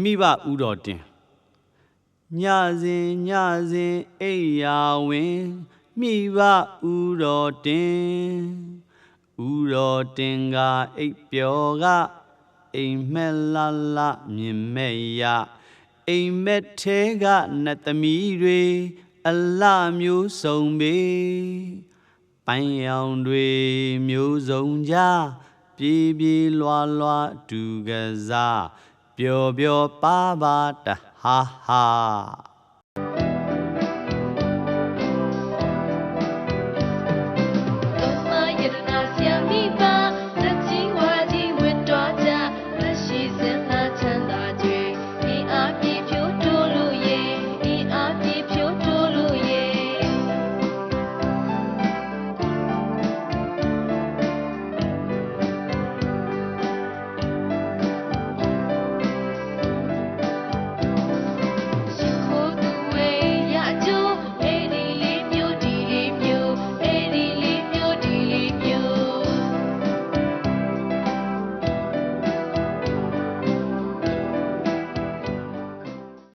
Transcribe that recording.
မိဘဥတော်တင်ညစဉ်ညစဉ်အိယာဝင်မိဘဥတော်တင်ဥတော်တင်ကအိပ်ပျော်ကအိမ်မက်လာလာမြင်မဲ့ရအိမ်မက်သေးကနတ်သမီးတွေအလှမျိုးစုံပေပန်းရောင်တွေမျိုးစုံကြပြေးပြေးလွာလွာဒူကစား ပျော်ပျော်ပါပါတဟာဟာ